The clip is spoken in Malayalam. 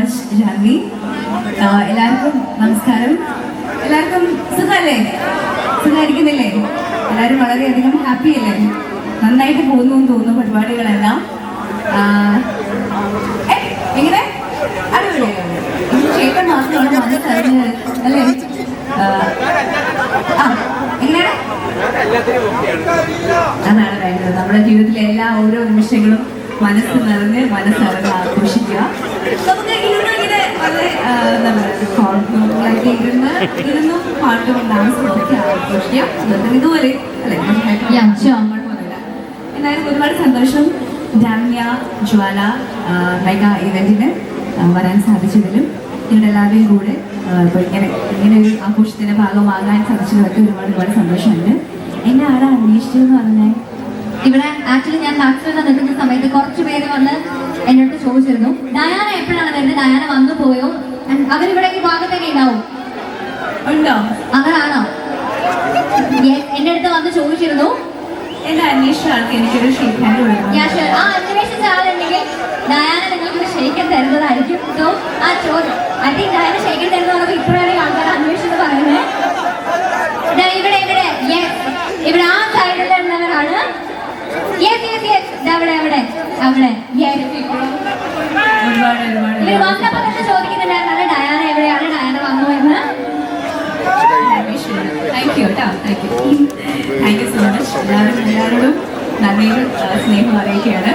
മച്ച് ജാൻവി എല്ലാവർക്കും നമസ്കാരം. എല്ലാവർക്കും സുഖമല്ലേ? സുഖമായിരിക്കുന്നില്ലേ? എല്ലാവരും വളരെയധികം ഹാപ്പി അല്ലേ? നന്നായിട്ട് പോകുന്നു എന്ന് തോന്നുന്നു പരിപാടികളെല്ലാം. എങ്ങനെ? ചേട്ടൻ അല്ലേ? അതാണ് വേണ്ടത്. നമ്മുടെ ജീവിതത്തിലെ എല്ലാ ഓരോ നിമിഷങ്ങളും മനസ്സ് നിറഞ്ഞ് മനസ്സറിഞ്ഞ് ആഘോഷിക്കുക. എന്തായാലും ഒരുപാട് സന്തോഷം. ജാമ്യ ജ്വാല മെഗ ഇവന്റിന് വരാൻ സാധിച്ചതിലും നിങ്ങളുടെ എല്ലാവരെയും കൂടെ ഇങ്ങനെ ഇങ്ങനെ ഒരു ആഘോഷത്തിന്റെ ഭാഗമാകാൻ സാധിച്ചതൊക്കെ ഒരുപാട് ഒരുപാട് സന്തോഷമുണ്ട്. എന്നെ ആരാ അന്വേഷിച്ചതെന്ന് ഇവിടെ ആക്ച്വലി ഞാൻ നാട്ടിൽ നിൽക്കുന്ന സമയത്ത് കുറച്ച് പേര് വന്ന് ചോദിച്ചിരുന്നു. ഡയാന എപ്പോഴാണ് വരുന്നത്? ഡയാന വന്നു പോയോ? അവരിവിടെ ഈ ഭാഗത്തൊക്കെ ഉണ്ടാവും. ഉണ്ടോ? Yes, എന്റെ അടുത്ത് വന്ന് ചോദിച്ചിരുന്നു. എന്നെ അന്വേഷിച്ച ആൾക്ക് എനിക്കൊരു. ആ അന്വേഷിച്ച ആളുണ്ടെങ്കിൽ ഡയാന നിങ്ങൾക്ക് ഷെയ്ക്കൻ തരുന്നതായിരിക്കും. സോ ആ ചോദ്യം. ഐ തിങ്ക് ഡയാന ഷെയ്ക്കൻ തരുന്ന പറഞ്ഞപ്പോൾ ഇപ്പോഴാണ് ആൾക്കാർ അന്വേഷിച്ചത് പറയുന്നത്. ഇവിടെ ഇവിടെ. ഇവിടെ ആ സൈഡിലുള്ളവരാണ് യെസ് യെസ് യെസ്. അവിടെ അവിടെ അവിടെ. യെസ്. താങ്ക് യു കേട്ടോ താങ്ക് സോ മച്ച് എല്ലാവരും എല്ലാവരോടും നന്ദിയും സ്നേഹം അറിയിക്കുകയാണ്.